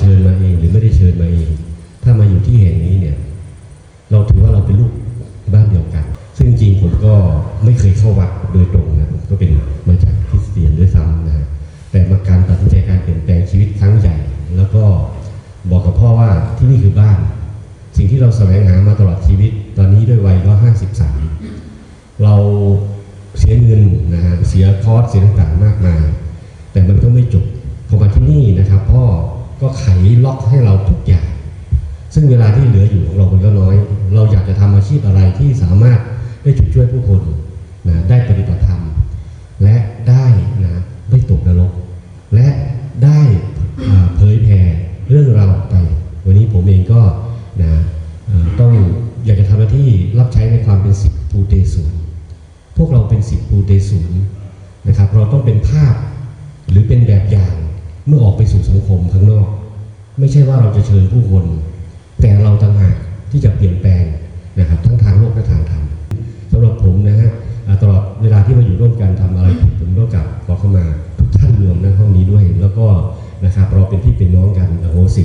ชิญมาเองหรือไม่ได้เชิญมาเอง ถ้ามาอยู่ที่แห่งนี้เนี่ย เราถือว่าเราเป็นลูกบ้านเดียวกัน ซึ่งจริงผมก็ไม่เคยเข้าวัดโดยตรงนะผมก็เป็นมาจากคริสเตียนด้วยซ้ำนะฮะแต่มาการตัดสินใจการเปลี่ยนแปลงชีวิตครั้งใหญ่ แล้วก็บอกกับพ่อว่าที่นี่คือบ้าน สิ่งที่เราแสวงหามาตลอดชีวิต ตอนนี้ด้วยวัยก็53เราเสียเงินนะฮะเสียคอร์สเสียต่างๆมากมายแต่มันก็ไม่จบพอมาที่นี่นะครับ ก็ไขล็อกให้เราทุกอย่าง ซึ่งเวลาที่เหลืออยู่ของเรามันก็น้อย เราอยากจะทำอาชีพอะไรที่สามารถได้จุดช่วยผู้คนนะได้ปฏิบัติธรรม และได้นะไม่ตกนรก และได้เผยแผ่เรื่องราวไป วันนี้ผมเองก็นะเอ่อต้องอยากจะทำหน้าที่รับใช้ในความเป็นสิทธิภูเตศูนย์พวกเราเป็นสิทธิภูเตศูนย์นะครับ เราต้องเป็นภาพหรือเป็นแบบอย่าง เมื่อออกไปสู่สังคมข้างนอก ไม่ใช่ว่าเราจะเชิญผู้คน แต่เราต่างหากที่จะเปลี่ยนแปลงนะครับ ทั้งทางโลกและทางธรรมสำหรับผมนะฮะตลอดเวลาที่มาอยู่ร่วมกันทำอะไรผิดผมก็กลับขอเข้ามาทุกท่านรวมในห้องนี้ด้วย แล้วก็นะครับเราเป็นพี่เป็นน้องกันอโหสิ